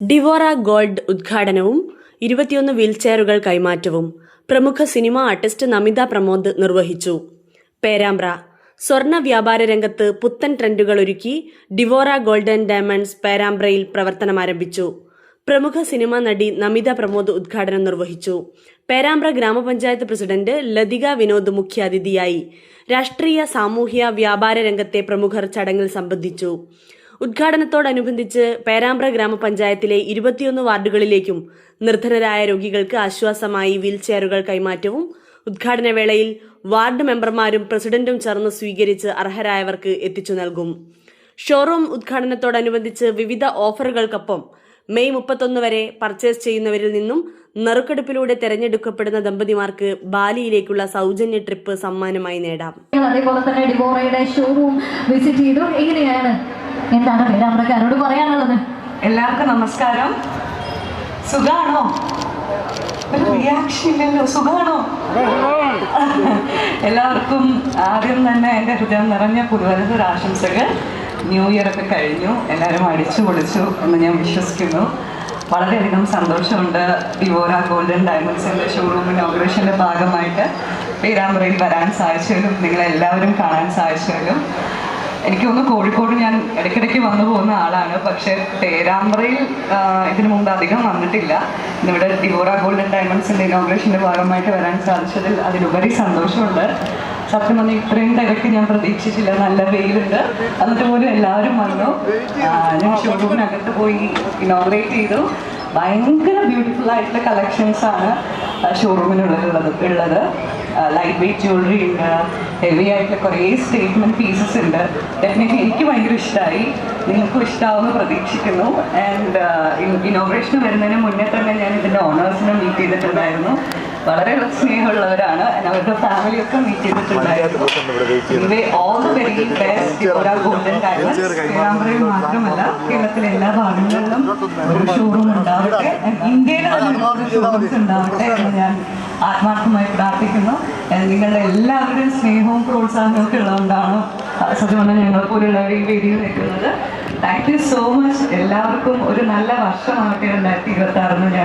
ഡിവോറ gold ഉദ്ഘാടനവും ഇരുപത്തിയൊന്ന് വീൽചെയറുകൾ കൈമാറ്റവും പ്രമുഖ സിനിമാ ആർട്ടിസ്റ്റ് നമിത പ്രമോദ് നിർവഹിച്ചു. പേരാമ്പ്ര സ്വർണ വ്യാപാര രംഗത്ത് പുത്തൻ ട്രെൻഡുകൾ ഒരുക്കി ഡിവോറ ഗോൾഡൻ ഡയമണ്ട്സ് പേരാമ്പ്രയിൽ പ്രവർത്തനമാരംഭിച്ചു പ്രമുഖ സിനിമാ നടി നമിത പ്രമോദ് ഉദ്ഘാടനം നിർവഹിച്ചു. പേരാമ്പ്ര ഗ്രാമപഞ്ചായത്ത് പ്രസിഡന്റ് ലതിക വിനോദ് മുഖ്യാതിഥിയായി. രാഷ്ട്രീയ സാമൂഹ്യ വ്യാപാര രംഗത്തെ പ്രമുഖർ ചടങ്ങിൽ സംബന്ധിച്ചു. ഉദ്ഘാടനത്തോടനുബന്ധിച്ച് പേരാമ്പ്ര ഗ്രാമപഞ്ചായത്തിലെ ഇരുപത്തിയൊന്ന് വാർഡുകളിലേക്കും നിർധനരായ രോഗികൾക്ക് ആശ്വാസമായി വീൽചെയറുകൾ കൈമാറ്റവും ഉദ്ഘാടന വേളയിൽ വാർഡ് മെമ്പർമാരും പ്രസിഡന്റും ചേർന്ന് സ്വീകരിച്ച് അർഹരായവർക്ക് എത്തിച്ചു നൽകും. ഷോറൂം ഉദ്ഘാടനത്തോടനുബന്ധിച്ച് വിവിധ ഓഫറുകൾക്കൊപ്പം മെയ് മുപ്പത്തൊന്ന് വരെ പർച്ചേസ് ചെയ്യുന്നവരിൽ നിന്നും നറുക്കെടുപ്പിലൂടെ തെരഞ്ഞെടുക്കപ്പെടുന്ന ദമ്പതിമാർക്ക് ബാലിയിലേക്കുള്ള സൗജന്യ ട്രിപ്പ് സമ്മാനമായി നേടാം. അതേപോലെ തന്നെ ഡിവോറയുടെ ഷോറൂം വിസിറ്റ് ചെയ്തു. എങ്ങനെയാണ് എന്താണ് പേരാമ്പ്രക്കാരോട് പറയാനുള്ളത്? എല്ലാവർക്കും നമസ്കാരം. സുഖാണോ? ഒരു റിയാക്ഷൻ ഇല്ലല്ലോ. സുഖാണോ? എല്ലാവർക്കും ആദ്യം തന്നെ എന്റെ ഹൃദയം നിറഞ്ഞ പുതുവരുന്നൊരു ആശംസകൾ. ന്യൂ ഇയർ ഒക്കെ കഴിഞ്ഞു. എല്ലാവരും അടിച്ചു പൊളിച്ചു എന്ന് ഞാൻ വിശ്വസിക്കുന്നു. വളരെയധികം സന്തോഷമുണ്ട് ഡിവോറ ഗോൾഡൻ ഡയമണ്ട്സിന്റെ ഷോറൂം ഇനോഗ്രേഷന്റെ ഭാഗമായിട്ട്. പേരാമ്പ്രയിൽ വരാൻ സാധിച്ചതിലും നിങ്ങളെല്ലാവരും കാണാൻ സാധിച്ചതിലും എനിക്ക് തോന്നുന്നു കോഴിക്കോട് ഞാൻ ഇടയ്ക്കിടയ്ക്ക് വന്നു പോകുന്ന ആളാണ്. പക്ഷെ പേരാമ്പ്രയിൽ ഇതിനു മുമ്പ് അധികം വന്നിട്ടില്ല. ഇന്നിവിടെ ഡിവോറ ഗോൾഡൻ ഡയമണ്ട്സിന്റെ ഇനോഗ്രേഷന്റെ ഭാഗമായിട്ട് വരാൻ സാധിച്ചതിൽ അതിലുപരി സന്തോഷമുണ്ട്. സത്യം പറഞ്ഞാൽ ഇത്രയും തിരക്ക് ഞാൻ പ്രതീക്ഷിച്ചില്ല. നല്ല വെയിലുണ്ട്. എന്നിട്ട് പോലും എല്ലാവരും വന്നു. ഞാൻ ഷോറൂമിനകത്ത് പോയി ഇനോഗ്രേറ്റ് ചെയ്തു. ഭയങ്കര ബ്യൂട്ടിഫുൾ ആയിട്ടുള്ള കളക്ഷൻസ് ആണ് ഷോറൂമിനുള്ളത് ഉള്ളത് ലൈറ്റ് വെയിറ്റ് ജ്വല്ലറി ഉണ്ട് ഹെവി ആയിട്ടുള്ള കുറേ സ്റ്റേറ്റ്മെന്റ് പീസസ് ഉണ്ട്. ഡെഫിനറ്റ്ലി എനിക്ക് ഭയങ്കര ഇഷ്ടമായി നിങ്ങൾക്കും ഇഷ്ടമാവുമെന്ന് പ്രതീക്ഷിക്കുന്നു. ആൻഡ് ഇനോഗ്രേഷൻ വരുന്നതിന് മുന്നേ തന്നെ ഞാൻ ഇതിന്റെ ഓണേഴ്സിനെ മീറ്റ് ചെയ്തിട്ടുണ്ടായിരുന്നു. വളരെ സ്നേഹമുള്ളവരാണ്. അവരുടെ ഫാമിലിയൊക്കെ മീറ്റ് ചെയ്തിട്ടുണ്ടായിരുന്നു. All the very best golden പേരാമ്പ്രയിൽ മാത്രമല്ല കേരളത്തിലെ എല്ലാ ഭാഗങ്ങളിലും ഒരു ഷോറൂം ഉണ്ടാവട്ടെ. ഇന്ത്യയിൽ ഉണ്ടാവട്ടെ എന്ന് ഞാൻ ആത്മാർത്ഥമായി പ്രാർത്ഥിക്കുന്നു. നിങ്ങളുടെ എല്ലാവരുടെയും സ്നേഹവും പ്രോത്സാഹനവും ഒക്കെ ഉള്ളതുകൊണ്ടാണ് സത്യമാണ് ഞങ്ങൾ ഈ വീഡിയോ നിൽക്കുന്നത് താങ്ക് യു സോ മച്ച് എല്ലാവർക്കും ഒരു നല്ല വർഷമാകട്ടെ രണ്ടായിരത്തി ഇരുപത്തി ആറിന് ഞാൻ